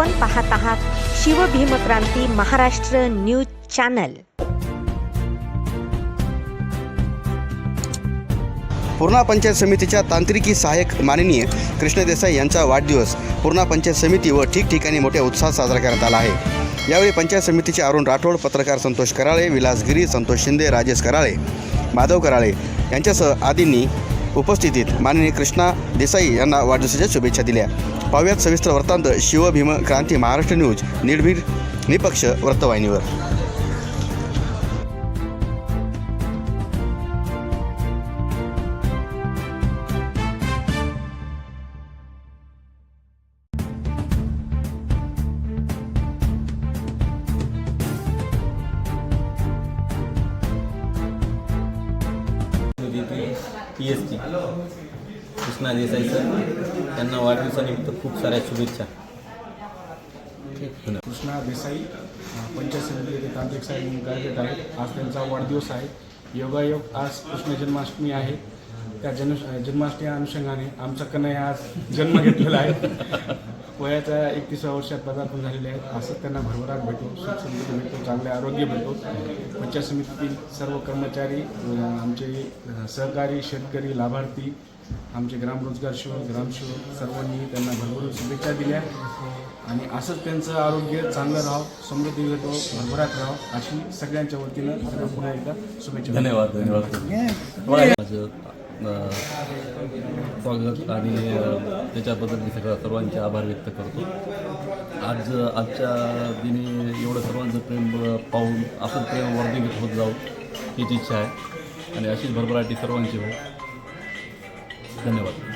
आपण पाहत आहात शिवभीमक्रांती महाराष्ट्र न्यूज चॅनल. पूर्णा पंचायत समितीच्या तांत्रिकी सहाय्यक माननीय कृष्ण देसाई यांचा वाढदिवस पूर्णा पंचायत समिती व ठिकठिकाणी मोठ्या उत्साहात साजरा करण्यात आला आहे. यावेळी पंचायत समितीचे अरुण राठोड पत्रकार संतोष कराळे विलास गिरी संतोष शिंदे राजेश कराळे माधव कराळे यांच्यासह आदींनी उपस्थितीत माननीय कृष्णा देसाई यांना वाढदिवसाच्या शुभेच्छा दिल्या. पाहुयात सविस्तर वृत्तांत शिवभीम क्रांती महाराष्ट्र न्यूज निर्भीड निपक्ष वृत्तवाहिनीवर. P S T Krishna Desai sir त्यांना वाढदिवसानिमित्त खूप साऱ्या शुभेच्छा. कृष्णा देसाई पंचायत समिती येथे तांत्रिक साहेब म्हणून कार्यरत आहेत. आज त्यांचा वाढदिवस आहे. योगायोग आज कृष्ण जन्माष्टमी आहे. त्या जन्म जन्माष्टमी अनुषंगाने आमचा कन्हैया आज जन्म घेतलेला आहे. वयाच्या एकतीसव्या वर्षात पदार्पण झालेले आहेत असंच त्यांना भरभराट भेटो सुख समृद्धी भेटो चांगले आरोग्य भेटो. पंचायत समितीतील सर्व कर्मचारी आमचे सहकारी शेतकरी लाभार्थी आमचे ग्रामरोजगार शिवक ग्रामशिवक सर्वांनी त्यांना भरभरून शुभेच्छा दिल्या. आणि असंच त्यांचं आरोग्य चांगलं राहावं समृद्धी भेटो भरभराट राहावं अशी सगळ्यांच्या वतीनं पुन्हा एकदा शुभेच्छा धन्यवाद धन्यवाद. स्वागत आणि त्याच्याबद्दल मी सगळं सर्वांचे आभार व्यक्त करतो. आज आजच्या दिनी एवढं सर्वांचं प्रेम पाहून असं प्रेम वर्धित होत जाऊ हीच इच्छा आहे. आणि अशीच भरभराटी सर्वांची हो धन्यवाद.